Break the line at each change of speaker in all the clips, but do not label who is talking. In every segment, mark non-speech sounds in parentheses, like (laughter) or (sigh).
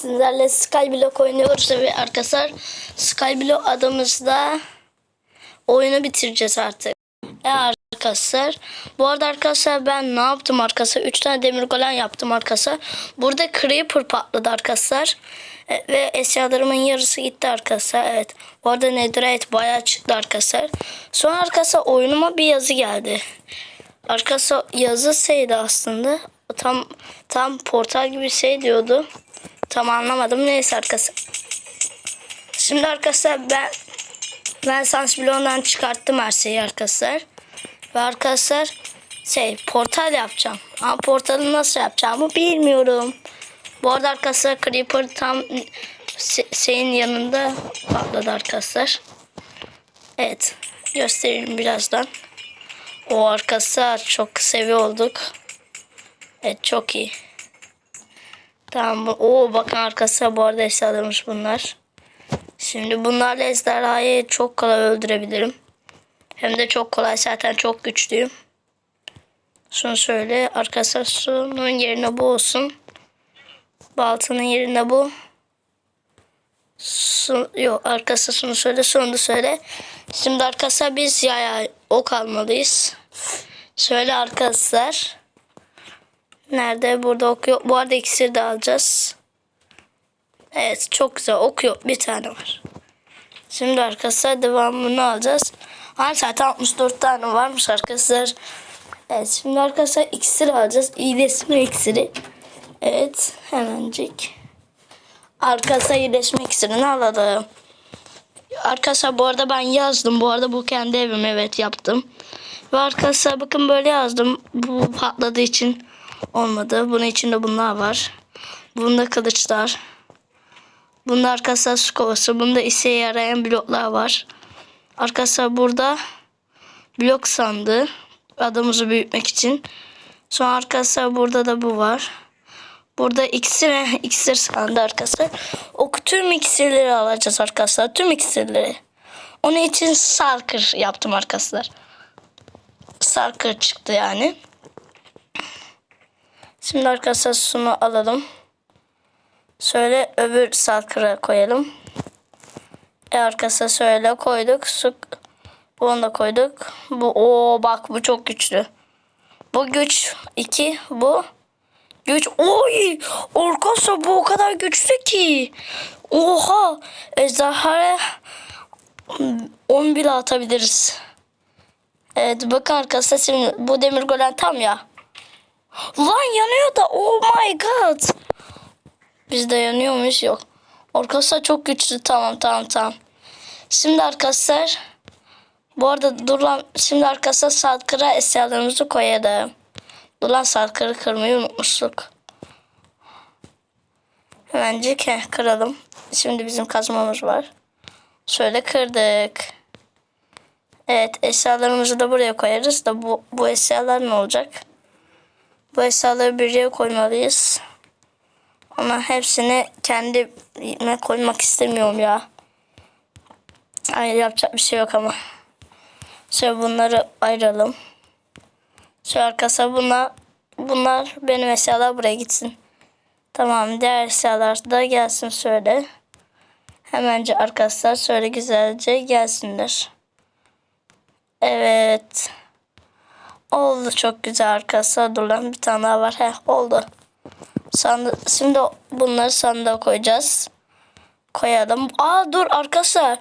Sizlerle Skyblock oynuyoruz ve arkadaşlar Skyblock adımızda oyunu bitireceğiz artık. E arkadaşlar bu arada arkadaşlar ben ne yaptım arkadaşlar 3 tane demir golem yaptım arkadaşlar. Burada creeper patladı arkadaşlar. E, ve eşyalarımın yarısı gitti arkadaşlar. Evet. Bu arada netherite bayağı çıktı arkadaşlar. Sonra arkadaşlar oyunuma bir yazı geldi. Arkadaşlar yazı şeydi aslında. Tam tam portal gibi şey diyordu. Tam anlamadım. Neyse arkadaşlar. Şimdi arkadaşlar ben ben Sans Bloğundan çıkarttım her şeyi arkadaşlar. Ve arkadaşlar şey portal yapacağım. Ama portalı nasıl yapacağımı bilmiyorum. Bu arada arkadaşlar Creeper tam şeyin yanında patladı arkadaşlar. Evet. Göstereyim birazdan. O arkadaşlar çok seviyor olduk. Evet çok iyi. Tamam. Oo bakın arkadaşlar bu arada eşyalarmış bunlar. Şimdi bunlarla ejderhayı çok kolay öldürebilirim. Hem de çok kolay zaten çok güçlüyüm. Şunu söyle arkadaşlar sunun yerine bu olsun. Baltanın yerine bu. Su, yok arkadaşlar şunu söyle da söyle. Şimdi arkadaşlar biz yaya ok almalıyız. Şöyle arkadaşlar. Nerede? Burada ok yok. Bu arada iksir de alacağız. Evet çok güzel ok yok. Bir tane var. Şimdi arkadaşlar devamını alacağız. Ha zaten 64 tane varmış arkadaşlar. Evet şimdi arkadaşlar iksir alacağız. İyileşme iksiri. Evet hemencik. Arkadaşlar iyileşme iksirini alalım. Arkadaşlar bu arada ben yazdım. Bu arada bu kendi evim evet yaptım. Ve arkadaşlar bakın böyle yazdım. Bu patladığı için olmadı. Bunun içinde bunlar var. Bunda kılıçlar. Bunda arkadaşlar su kovası. Bunda işe yarayan bloklar var. Arkadaşlar burada blok sandığı. Adamımızı büyütmek için. Sonra arkadaşlar burada da bu var. Burada iksir, (laughs) iksir sandı arkadaşlar. O tüm iksirleri alacağız arkadaşlar. Tüm iksirleri. Onun için Sarkır yaptım arkadaşlar. Sarkır çıktı yani. Şimdi arkadaşlar şunu alalım. Şöyle öbür Sarkır'a koyalım. E arkadaşlar şöyle koyduk. Su, bunu da koyduk. Bu o bak bu çok güçlü. Bu güç 2 bu Güç. Oy! Arkadaşlar bu o kadar güçlü ki. Oha! Ejderhaya 10 bile atabiliriz. Evet bakın arkadaşlar şimdi bu demir golem tam ya. Lan yanıyor da oh my god. Bizde yanıyormuş yok. Arkadaşlar çok güçlü tamam tamam tamam. Şimdi arkadaşlar bu arada dur lan şimdi arkadaşlar salkıra eşyalarımızı koyalım. Dur lan salkırı kırmayı unutmuştuk. Hemencik heh, kıralım. Şimdi bizim kazmamız var. Şöyle kırdık. Evet eşyalarımızı da buraya koyarız da bu, bu eşyalar ne olacak? Bu eşyaları bir yere koymalıyız. Ama hepsini kendime koymak istemiyorum ya. Hayır yapacak bir şey yok ama. Şöyle bunları ayıralım. Şu arkası bunlar, bunlar benim eşyalar buraya gitsin. Tamam diğer eşyalar da gelsin şöyle. Hemence arkadaşlar şöyle güzelce gelsinler. Evet. Oldu çok güzel arkadaşlar. Dur lan bir tane daha var. Heh oldu. Sandı, şimdi bunları sandığa koyacağız. Koyalım. Aa dur arkadaşlar.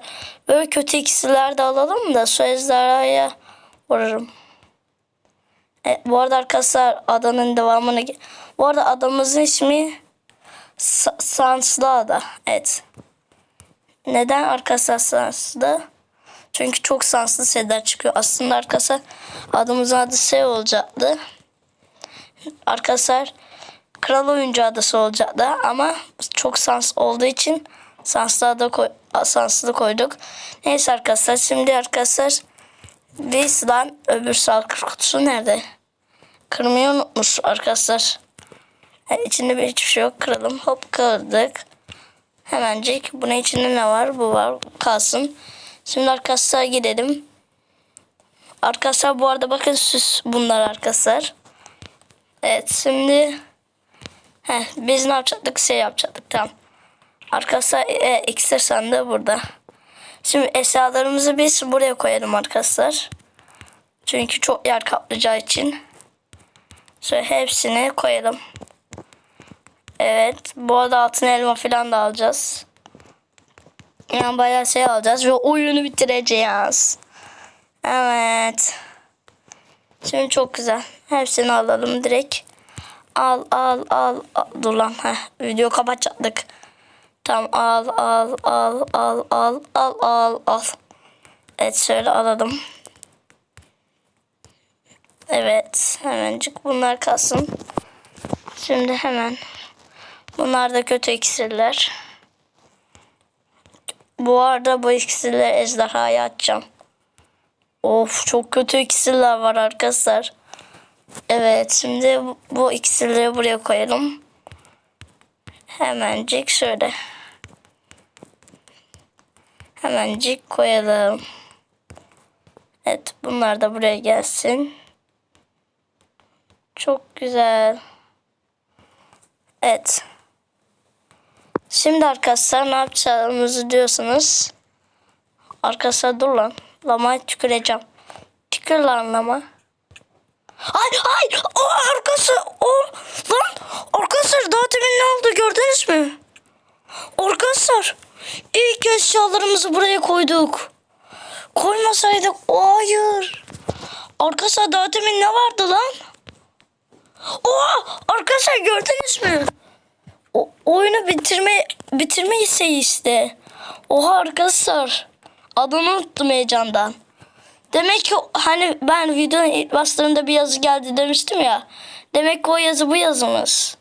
Böyle kötü iksirler de alalım da şu ejderhaya vururum. E, bu arada arkadaşlar adanın devamını... Bu arada adamımızın ismi Sa Sanslı Ada. Evet. Neden arkadaşlar Sanslı? Çünkü çok sanslı şeyler çıkıyor. Aslında arkadaşlar adımızın adı şey olacaktı. Arkadaşlar Kral Oyuncu Adası olacaktı ama çok sans olduğu için sanslı ada koy sanslı koyduk. Neyse arkadaşlar şimdi arkadaşlar lan öbür salkır kutusu nerede? Kırmayı unutmuş arkadaşlar. Yani içinde bir hiçbir şey yok. Kıralım. Hop kırdık. Hemencik. Bunun içinde ne var? Bu var. Kalsın. Şimdi arkadaşlar gidelim. Arkadaşlar bu arada bakın süs bunlar arkadaşlar. Evet şimdi Heh, biz ne yapacaktık? Şey yapacaktık tamam. Arkadaşlar e, iksir sandığı burada. Şimdi eşyalarımızı biz buraya koyalım arkadaşlar. Çünkü çok yer kaplayacağı için. Şöyle hepsini koyalım. Evet. Bu arada altın elma falan da alacağız. Yani bayağı şey alacağız ve oyunu bitireceğiz. Evet. Şimdi çok güzel. Hepsini alalım direkt. Al al al. al. Dur lan. Heh, video kapatacaktık. Tamam al al al al al al al al. Evet şöyle alalım. Evet hemencik bunlar kalsın. Şimdi hemen. Bunlar da kötü iksirler. Bu arada bu iksirleri ejderhaya atacağım. Of çok kötü iksirler var arkadaşlar. Evet şimdi bu, bu iksirleri buraya koyalım. Hemencik şöyle. Hemencik koyalım. Evet bunlar da buraya gelsin. Çok güzel. Evet. Şimdi arkadaşlar ne yapacağımızı diyorsanız. Arkadaşlar dur lan. Lamaya tüküreceğim. Tükür lan lama. Ay ay o arkası o lan arkadaşlar daha demin ne oldu gördünüz mü? Arkadaşlar ilk eşyalarımızı buraya koyduk. Koymasaydık hayır. Arkadaşlar daha demin ne vardı lan? Oha arkadaşlar gördünüz mü? O, oyunu bitirme bitirme isteği işte. Oha arkadaşlar. Adını unuttum heyecandan. Demek ki hani ben videonun ilk bastığımda bir yazı geldi demiştim ya. Demek ki o yazı bu yazımız.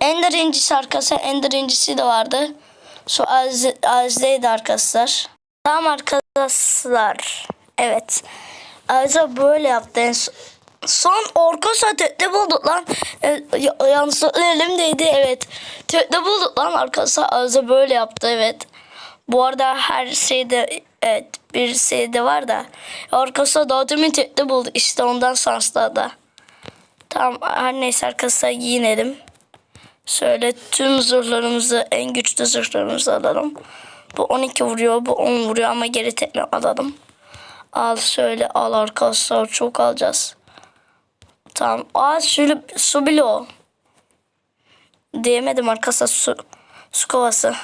Ender incisi arkadaşlar. Ender incisi de vardı. Şu Azze'ydi arkadaşlar. Tamam arkadaşlar. Evet. Azze böyle yaptı en son. Son orka tekne bulduk lan. E, ya- yanlışlıkla elimdeydi evet. Tekne bulduk lan arkadaşlar. Azze böyle yaptı evet. Bu arada her şeyde evet bir şeyde var da. Arkadaşlar daha demin tekne bulduk. İşte ondan şanslı da. Tamam her neyse arkadaşlar giyinelim. Şöyle tüm zırhlarımızı en güçlü zırhlarımızı alalım. Bu 12 vuruyor bu 10 vuruyor ama geri tekme alalım. Al şöyle al arkadaşlar çok alacağız. Tamam. Aa şöyle su bloğu. Diyemedim arkadaşlar su, su kovası.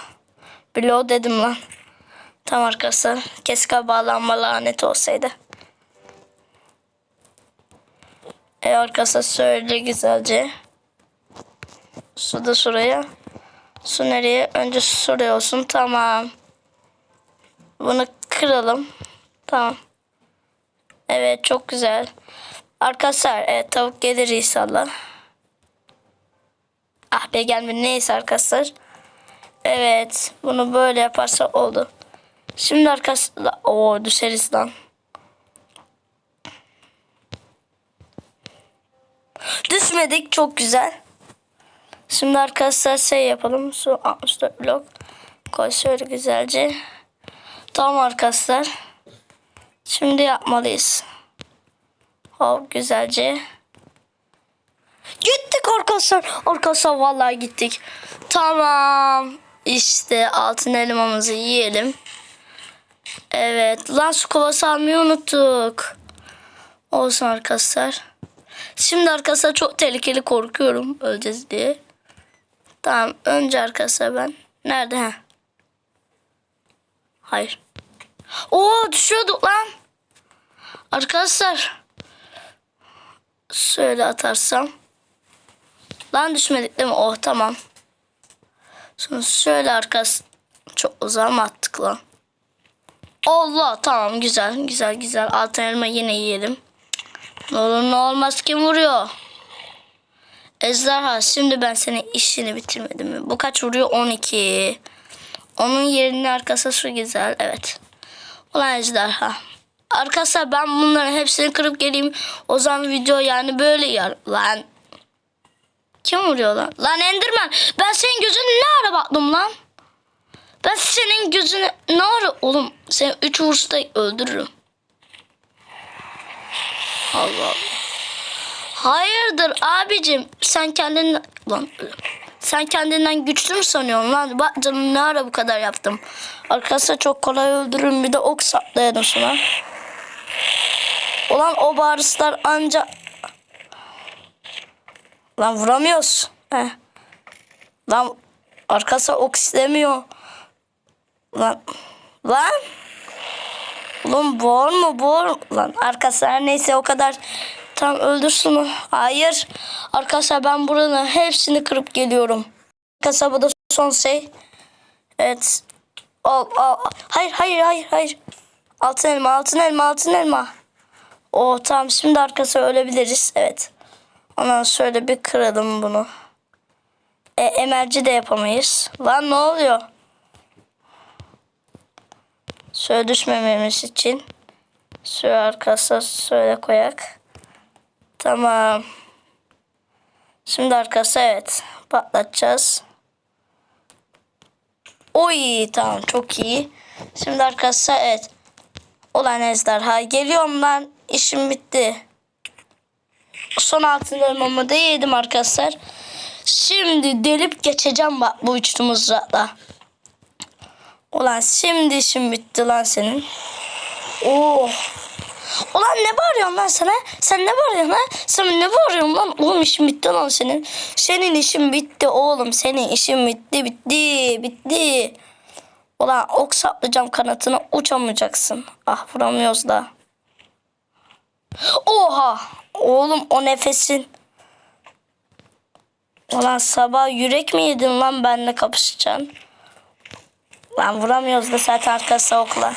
Bloğu dedim lan. Tamam arkadaşlar. Keşke bağlanma lanet olsaydı. E arkadaşlar şöyle güzelce. Su da şuraya. Su nereye? Önce su şuraya olsun. Tamam. Bunu kıralım. Tamam. Evet çok güzel. Arkadaşlar evet, tavuk gelir inşallah. Ah be gelmedi. Neyse arkadaşlar. Evet. Bunu böyle yaparsa oldu. Şimdi arkadaşlar. Oo düşeriz lan. Düşmedik. Çok güzel. Şimdi arkadaşlar şey yapalım. Su 64 blok. Koy şöyle güzelce. Tamam arkadaşlar. Şimdi yapmalıyız. Hop güzelce. Gittik arkadaşlar. Arkadaşlar vallahi gittik. Tamam. İşte altın elmamızı yiyelim. Evet. Lan su kovası almayı unuttuk. Olsun arkadaşlar. Şimdi arkadaşlar çok tehlikeli korkuyorum. Öleceğiz diye. Tamam. Önce arkadaşlar ben. Nerede? ha? Hayır. Oo düşüyorduk lan. Arkadaşlar. Şöyle atarsam. Lan düşmedik değil mi? Oh tamam. Sonra şöyle arkası. Çok uzağa mı attık lan? Allah tamam güzel güzel güzel. Altın elma yine yiyelim. Ne olur ne olmaz kim vuruyor? Ejderha şimdi ben senin işini bitirmedim mi? Bu kaç vuruyor? 12. Onun yerine arkası şu güzel. Evet. Ulan ejderha. Arkadaşlar ben bunların hepsini kırıp geleyim. O zaman video yani böyle yer. Lan. Kim vuruyor lan? Lan Enderman. Ben senin gözüne ne ara baktım lan? Ben senin gözüne ne ara... Oğlum seni 3 vuruşta öldürürüm. Allah Allah. Hayırdır abicim sen kendin... Lan Sen kendinden güçlü mü sanıyorsun lan? Bak canım ne ara bu kadar yaptım. Arkadaşlar çok kolay öldürürüm. Bir de ok saplayadım şuna. Ulan o bağırışlar anca... Lan vuramıyoruz. Heh. Lan arkası ok istemiyor. Lan. Lan. Ulan boğur mu boğur. Lan arkadaşlar neyse o kadar. Tam öldürsün onu. Hayır. Arkadaşlar ben buranın hepsini kırıp geliyorum. Arkadaşlar bu da son şey. Evet. Al, al. Hayır hayır hayır hayır. Altın elma altın elma altın elma. O tamam şimdi arkası ölebiliriz. Evet. Ondan şöyle bir kıralım bunu. E, emerci de yapamayız. Lan ne oluyor? Şöyle düşmememiz için. Şöyle arkasına şöyle koyak. Tamam. Şimdi arkası evet. Patlatacağız. Oy tamam çok iyi. Şimdi arkası evet. Ulan ejderha geliyorum lan. İşim bitti. Son altın elmamı da yedim arkadaşlar. Şimdi delip geçeceğim bak bu üçlü mızrakla. Ulan şimdi işim bitti lan senin. Oh. Ulan ne bağırıyorsun lan sana? Sen ne bağırıyorsun lan? Sen ne bağırıyorsun lan? Oğlum işin bitti lan senin. Senin işin bitti oğlum. Senin işin bitti bitti bitti. Ulan ok saplayacağım kanatına uçamayacaksın. Ah vuramıyoruz da. Oha! Oğlum o nefesin. Ulan sabah yürek mi yedin lan benimle kapışacaksın? Lan vuramıyoruz da zaten arkası okla.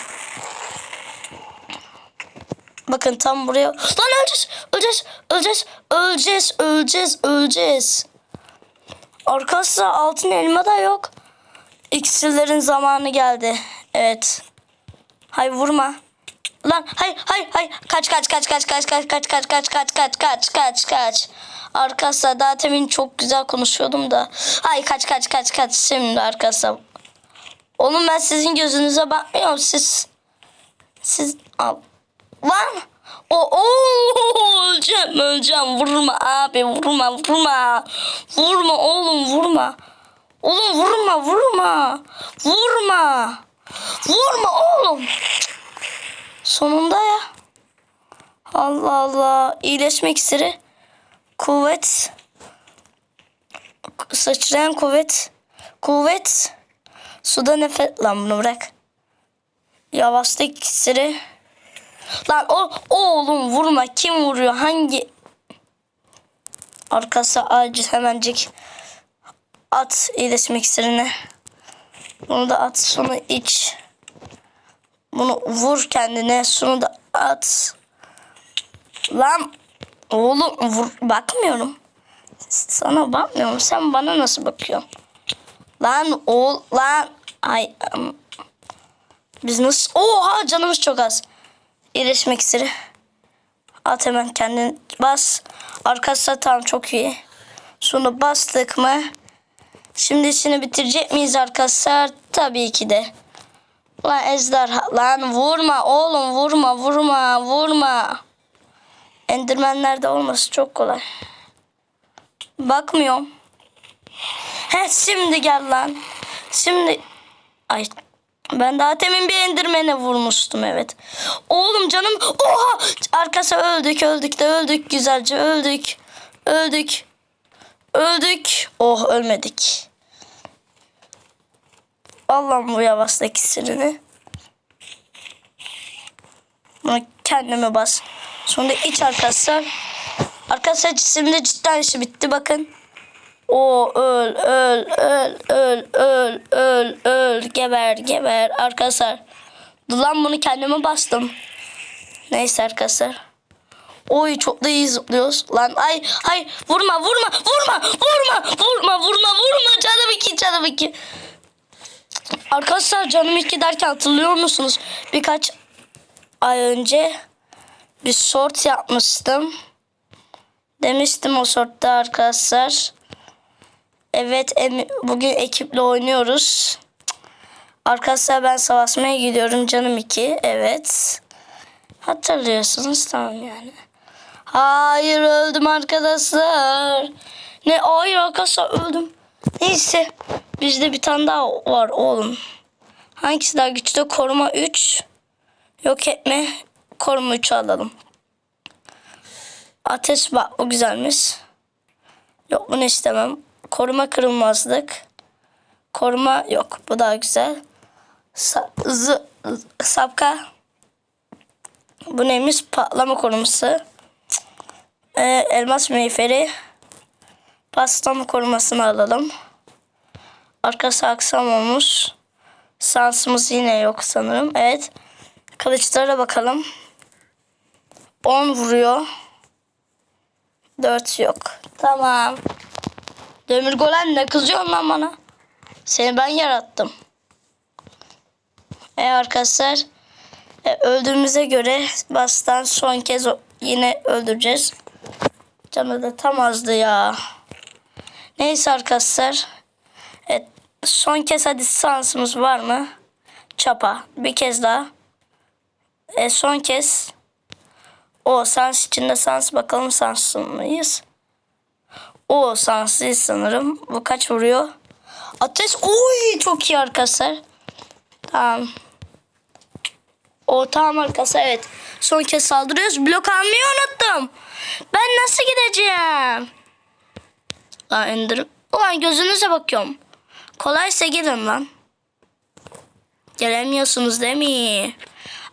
Bakın tam buraya. Lan öleceğiz, öleceğiz, öleceğiz, öleceğiz, öleceğiz, öleceğiz. Arkadaşlar altın elma da yok. İksirlerin zamanı geldi. Evet. Hay vurma. Lan hay hay hay kaç kaç kaç kaç kaç kaç kaç kaç kaç kaç kaç kaç kaç kaç. Arkadaşlar daha temin çok güzel konuşuyordum da. Ay kaç kaç kaç kaç şimdi arkadaşlar. Oğlum ben sizin gözünüze bakmıyorum siz. Siz al. Lan. O o öleceğim öleceğim vurma abi vurma vurma. Vurma oğlum vurma. Oğlum vurma vurma. Vurma. Vurma oğlum. Sonunda ya. Allah Allah. İyileşme iksiri. Kuvvet. Sıçrayan kuvvet. Kuvvet. Suda nefes. Lan bunu bırak. Yavaşlık iksiri. Lan o oğlum vurma. Kim vuruyor? Hangi? Arkası acil hemencik. At iyileşme iksirini. Bunu da at. Sonra iç. Bunu vur kendine. Şunu da at. Lan oğlum vur. Bakmıyorum. Sana bakmıyorum. Sen bana nasıl bakıyorsun? Lan oğul lan. Ay. ım. Biz nasıl? Oha canımız çok az. İyileşmek iksiri. At hemen kendin bas. Arkası tam çok iyi. Şunu bastık mı? Şimdi işini bitirecek miyiz arkadaşlar? Tabii ki de. Lan ejderha lan vurma oğlum vurma vurma vurma. Endirmenlerde olması çok kolay. Bakmıyorum. He şimdi gel lan. Şimdi ay ben daha temin bir endirmene vurmuştum evet. Oğlum canım oha arkası öldük öldük de öldük güzelce öldük. Öldük. Öldük. Oh ölmedik. Allah'ım bu yavaştaki sirini. Bunu kendime bas. Sonra iç arkadaşlar. Arkadaşlar şimdi cidden işi bitti bakın. O öl öl öl öl öl öl öl geber geber arkadaşlar. Lan bunu kendime bastım. Neyse arkadaşlar. Oy çok da iyi zıplıyoruz. Lan ay ay vurma vurma vurma vurma vurma vurma vurma canım iki canım iki. Arkadaşlar canım iki derken hatırlıyor musunuz? Birkaç ay önce bir short yapmıştım. Demiştim o shortta arkadaşlar. Evet bugün ekiple oynuyoruz. Arkadaşlar ben savaşmaya gidiyorum canım iki. Evet. Hatırlıyorsunuz tamam yani. Hayır öldüm arkadaşlar. Ne hayır arkadaşlar öldüm. Neyse. Bizde bir tane daha var oğlum. Hangisi daha güçlü? Koruma 3. Yok etme. Koruma 3 alalım. Ateş bak o güzelmiş. Yok bunu istemem. Koruma kırılmazlık. Koruma yok. Bu daha güzel. Sa sapka. Bu neymiş? Patlama koruması. Ee, elmas meyferi. Paslama korumasını alalım. Arkası aksam olmuş. Sansımız yine yok sanırım. Evet. Kılıçlara bakalım. 10 vuruyor. 4 yok. Tamam. Demir golem ne kızıyorsun lan bana? Seni ben yarattım. E arkadaşlar e, öldüğümüze göre bastan son kez yine öldüreceğiz. Canı da tam azdı ya. Neyse arkadaşlar. Evet, son kez hadi sansımız var mı? Çapa. Bir kez daha. E, son kez. O sans içinde sans bakalım sanslı mıyız? O sanslıyız sanırım. Bu kaç vuruyor? Ateş. Oy çok iyi arkadaşlar. Tamam. O tamam arkadaşlar evet. Son kez saldırıyoruz. Blok almayı unuttum. Ben nasıl gideceğim? Lan indirim. Ulan gözünüze bakıyorum. Kolaysa gidin lan. Gelemiyorsunuz değil mi?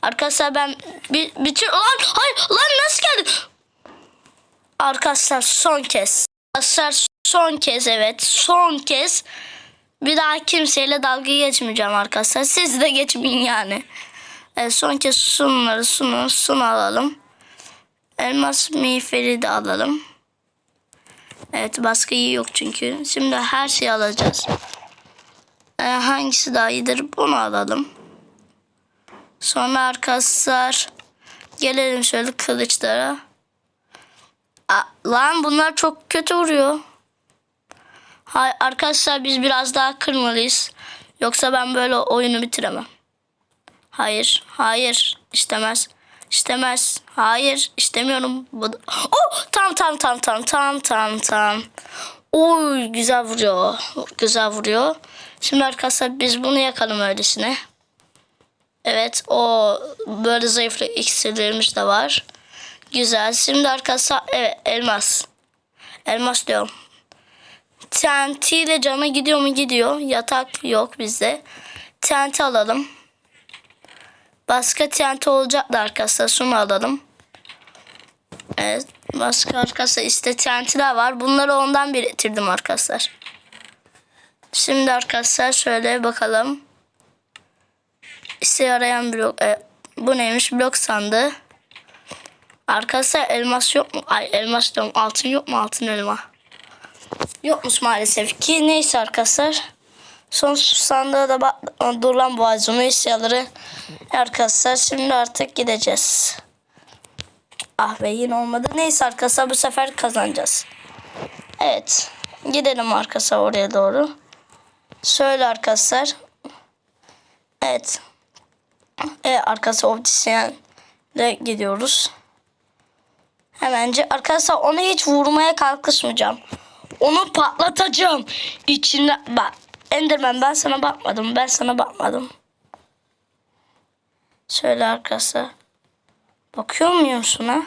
Arkadaşlar ben bir, bütün... Lan hayır lan nasıl geldin? Arkadaşlar son kez. Arkadaşlar son kez evet. Son kez. Bir daha kimseyle dalga geçmeyeceğim arkadaşlar. Siz de geçmeyin yani. Evet, son kez sunları sunu sunu alalım. Elmas miğferi de alalım. Evet baskı iyi yok çünkü. Şimdi her şeyi alacağız. Ee, hangisi daha iyidir? Bunu alalım. Sonra arkadaşlar gelelim şöyle kılıçlara. Aa, lan bunlar çok kötü vuruyor. Hay arkadaşlar biz biraz daha kırmalıyız. Yoksa ben böyle oyunu bitiremem. Hayır, hayır, istemez. İstemez. Hayır, istemiyorum. Oh, tam tam tam tam tam tam tam. Oy, güzel vuruyor. Güzel vuruyor. Şimdi arkadaşlar biz bunu yakalım öylesine. Evet, o böyle zayıflık iksirlerimiz de var. Güzel. Şimdi arkadaşlar evet elmas. Elmas diyorum. TNT ile cana gidiyor mu gidiyor. Yatak yok bizde. TNT alalım. Başka TNT olacak da arkadaşlar şunu alalım. Evet. Başka arkadaşlar işte TNT'ler var. Bunları ondan biriktirdim arkadaşlar. Şimdi arkadaşlar şöyle bakalım. İşe yarayan blok. E, bu neymiş? Blok sandığı. Arkadaşlar elmas yok mu? Ay elmas diyorum. Altın yok mu? Altın elma. Yokmuş maalesef ki. Neyse arkadaşlar. Son sandığa da bak durulan boğazımı eşyaları arkadaşlar şimdi artık gideceğiz. Ah be yine olmadı. Neyse arkadaşlar bu sefer kazanacağız. Evet. Gidelim arkadaşlar oraya doğru. Şöyle arkadaşlar. Evet. Evet arkadaşlar optisyenle gidiyoruz. Hemence arkadaşlar ona hiç vurmaya kalkışmayacağım. Onu patlatacağım. İçinde bak Enderman ben sana bakmadım. Ben sana bakmadım. Şöyle arkası. Bakıyor muyum şuna?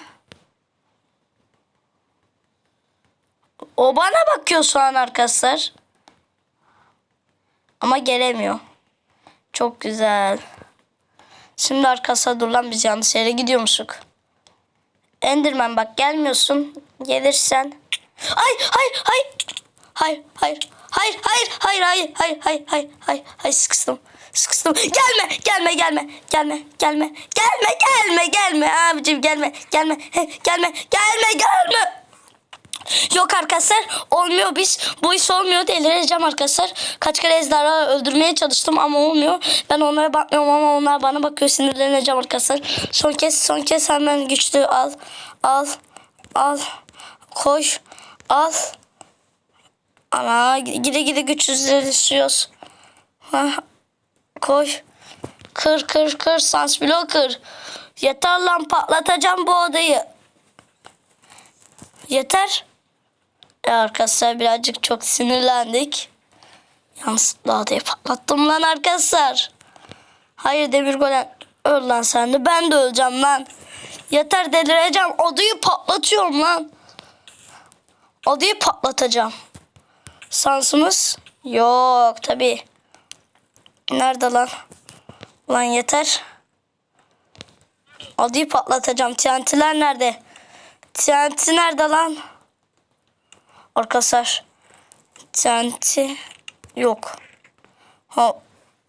O bana bakıyor şu an arkadaşlar. Ama gelemiyor. Çok güzel. Şimdi arkasına dur lan biz yanlış yere gidiyormuşuk. Enderman bak gelmiyorsun. Gelirsen. Ay hay hay. Hayır hayır. Hayır hayır hayır hayır hayır hayır hayır hayır hayır sıkıştım. Sıkıştım. Gelme gelme gelme gelme gelme gelme gelme gelme abicim gelme gelme he, gelme gelme gelme. Yok arkadaşlar olmuyor biz. Bu iş olmuyor delireceğim arkadaşlar. Kaç kere ejderha öldürmeye çalıştım ama olmuyor. Ben onlara bakmıyorum ama onlar bana bakıyor sinirleneceğim arkadaşlar. Son kez son kez hemen güçlü al. Al. Al. Koş. Al. Ana gide gide güçsüzleşiyoruz. Ha, koş. Kır kır kır sans bloğu kır. Yeter lan patlatacağım bu odayı. Yeter. E arkadaşlar birazcık çok sinirlendik. Yanlışlıkla adayı patlattım lan arkadaşlar. Hayır demir golem öl lan sen de. Ben de öleceğim lan. Yeter delireceğim. Adayı patlatıyorum lan. Adayı patlatacağım. Sansımız yok tabi. Nerede lan? Lan yeter. Adayı patlatacağım. TNT'ler nerede? TNT nerede lan? Arkadaşlar. TNT yok. Ha,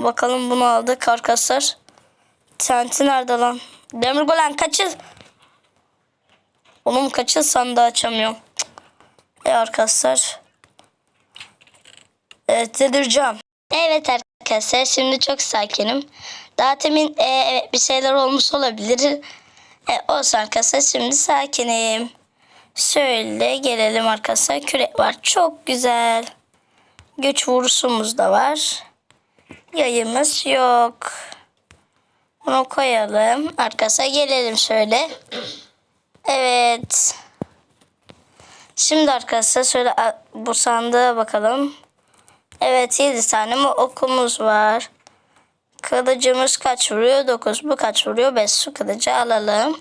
bakalım bunu aldık arkadaşlar. TNT nerede lan? Demir golem kaçır. Oğlum kaçır sandığı açamıyorum. E arkadaşlar. Evet delireceğim. Evet arkadaşlar şimdi çok sakinim. Daha temin e, evet, bir şeyler olmuş olabilir. E, olsun arkadaşlar şimdi sakinim. Şöyle gelelim arkadaşlar. Kürek var. Çok güzel. Güç vurusumuz da var. Yayımız yok. Bunu koyalım. Arkasına gelelim şöyle. Evet. Şimdi arkadaşlar şöyle bu sandığa bakalım. Evet 7 tane mi okumuz var. Kılıcımız kaç vuruyor? 9. Bu kaç vuruyor? 5 su kılıcı alalım.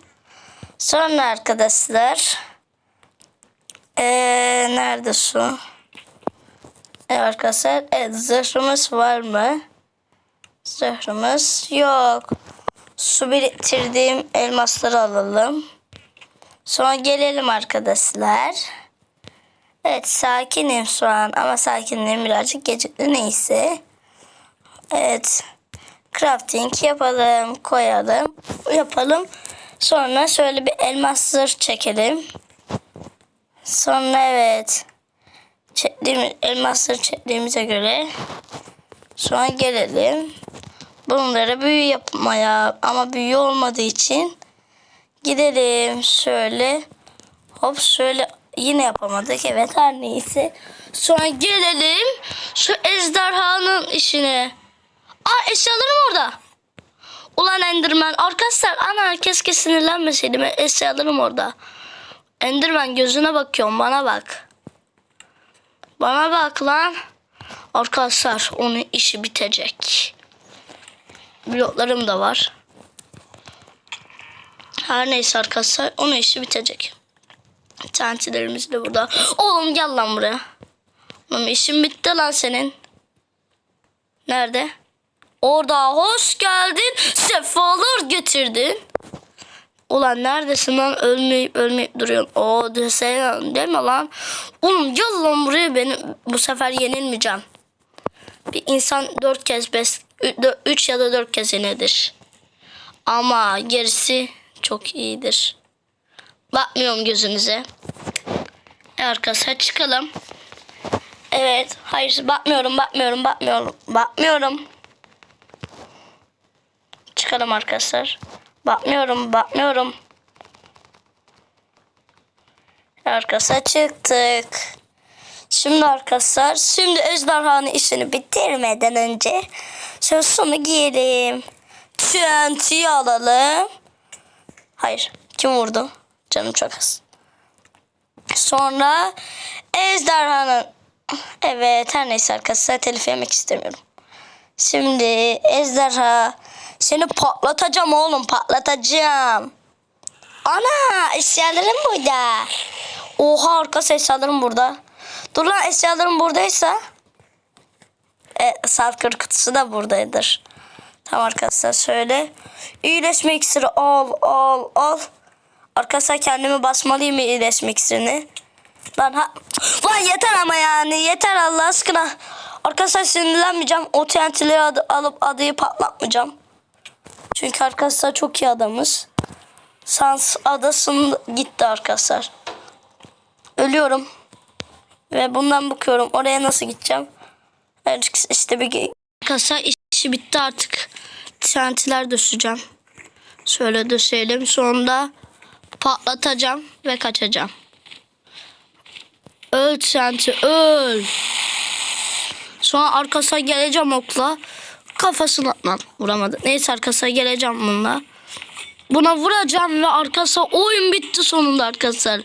Sonra arkadaşlar. Ee, nerede su? Evet arkadaşlar. Evet zırhımız var mı? Zırhımız yok. Su biriktirdiğim elmasları alalım. Sonra gelelim arkadaşlar. Evet sakinim şu an ama sakinliğim birazcık gecikti neyse. Evet. Crafting yapalım, koyalım, yapalım. Sonra şöyle bir elmas zırh çekelim. Sonra evet. Çektiğimiz, elmasları çektiğimize göre sonra gelelim. Bunları büyü yapmaya ama büyü olmadığı için gidelim şöyle hop şöyle yine yapamadık. Evet her neyse. Sonra gelelim şu ejderhanın işine. Aa eşyalarım orada. Ulan enderman arkadaşlar ana keşke sinirlenmeseydim. Eşyalarım orada. Enderman gözüne bakıyorum bana bak. Bana bak lan. Arkadaşlar onun işi bitecek. Bloklarım da var. Her neyse arkadaşlar onun işi bitecek. Tentilerimiz de burada. Oğlum gel lan buraya. Oğlum işin bitti lan senin. Nerede? Orada hoş geldin. Sefalar getirdin. Ulan neredesin lan ölmeyip ölmeyip duruyorsun. O desene deme lan. Oğlum gel lan buraya beni bu sefer yenilmeyeceğim. Bir insan dört kez bes, ü- üç ya da dört kez yenilir. Ama gerisi çok iyidir. Bakmıyorum gözünüze. Arkadaşlar çıkalım. Evet. Hayır bakmıyorum bakmıyorum bakmıyorum. Bakmıyorum. Çıkalım arkadaşlar. Bakmıyorum bakmıyorum. Arkadaşlar çıktık. Şimdi arkadaşlar şimdi ejderhanın işini bitirmeden önce şöyle sonu giyelim. TNT'yi alalım. Hayır. Kim vurdu? Canım çok az. Sonra ejderhanın Evet her neyse arkadaşlar telif yemek istemiyorum. Şimdi ejderha seni patlatacağım oğlum patlatacağım. Ana eşyalarım burada. Oha arkası eşyalarım burada. Dur lan eşyalarım buradaysa. E, salkır kutusu da buradaydır. Tamam arkadaşlar şöyle. İyileşme iksiri al al al. Arkadaşlar kendimi basmalıyım iyileşme iksirini. Lan ha. Lan yeter ama yani yeter Allah aşkına. Arkadaşlar sinirlenmeyeceğim. O TNT'leri adı, alıp adayı patlatmayacağım. Çünkü arkadaşlar çok iyi adamız. Sans adasında gitti arkadaşlar. Ölüyorum. Ve bundan bakıyorum. Oraya nasıl gideceğim? Evet, işte bir kasa işi bitti artık. TNT'ler döşeceğim. Şöyle döşeyelim. Sonra patlatacağım ve kaçacağım. Öl TNT öl. Sonra arkasına geleceğim okla. Kafasını atmam. Vuramadı. Neyse arkasına geleceğim bununla. Buna vuracağım ve arkası oyun bitti sonunda arkadaşlar.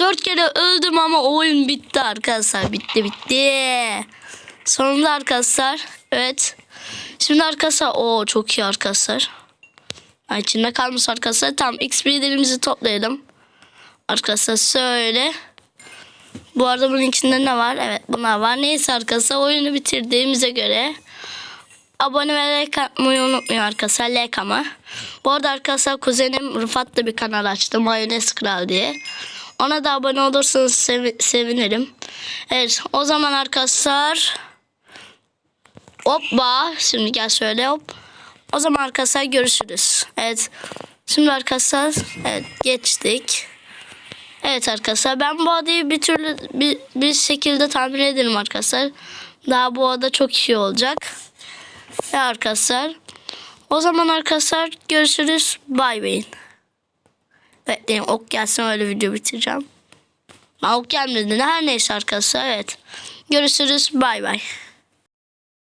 Dört kere öldüm ama oyun bitti arkadaşlar. Bitti bitti. Sonunda arkadaşlar. Evet. Şimdi arkadaşlar. o çok iyi arkadaşlar. Ay, içinde kalmış arkadaşlar. Tamam XP'lerimizi toplayalım. Arkadaşlar şöyle. Bu arada bunun içinde ne var? Evet bunlar var. Neyse arkadaşlar oyunu bitirdiğimize göre abone ve like atmayı unutmayın arkadaşlar. Like ama. Bu arada arkadaşlar kuzenim Rıfat da bir kanal açtı. Mayonez Kral diye. Ona da abone olursanız sevi- sevinirim. Evet o zaman arkadaşlar hoppa şimdi gel söyle hop. O zaman arkadaşlar görüşürüz. Evet. Şimdi arkadaşlar evet geçtik. Evet arkadaşlar ben bu adayı bir türlü bir, bir şekilde tahmin ederim arkadaşlar. Daha bu ada çok iyi olacak. Ve arkadaşlar o zaman arkadaşlar görüşürüz. Bay bay. Bekleyin ok gelsin öyle video bitireceğim. Ha, ok gelmedi. Her neyse arkadaşlar evet. Görüşürüz. Bay bay.